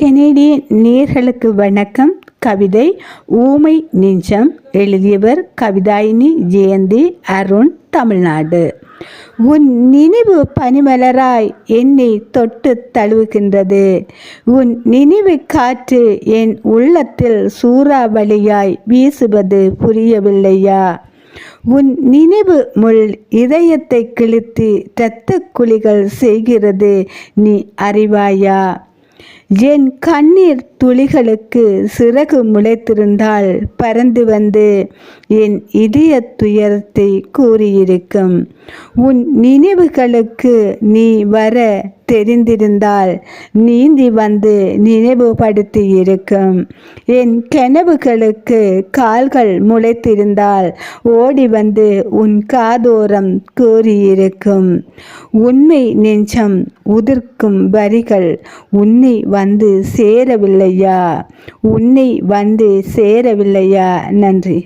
கெனடிய நேர்களுக்கு வணக்கம். கவிதை ஊமை நெஞ்சம். எழுதியவர் கவிதாயினி ஜெயந்தி அருண் தமிழ்நாடு. உன் நினைவு பனிமலராய் என்னை தொட்டு தழுவுகின்றது. உன் நினைவு காற்று என் உள்ளத்தில் சூறாவளியாய் வீசுவது புரியவில்லையா? உன் நினைவு முள் இதயத்தை கிழித்து இரத்த குழிகள் செய்கிறது. நீ அறிவாயா? என் கண்ணீர் துளிகளுக்கு சிறகு முளைத்திருந்தால் பறந்து வந்து என் இதய துயரத்தை கூறியிருக்கும். உன் நினைவுகளுக்கு நீ வர தெரிந்திருந்தால் நீந்தி வந்து நினைவுபடுத்தி இருக்கும் என் கனவுகளுக்கு கால்கள் முளைத்திருந்தால் ஓடி வந்து உன் காதோரம் கூறியிருக்கும். உண்மை நெஞ்சம் உதிர்க்கும் வரிகள் உன்னை வந்து சேரவில்லையா? உன்னை வந்து சேரவில்லையா? நன்றி.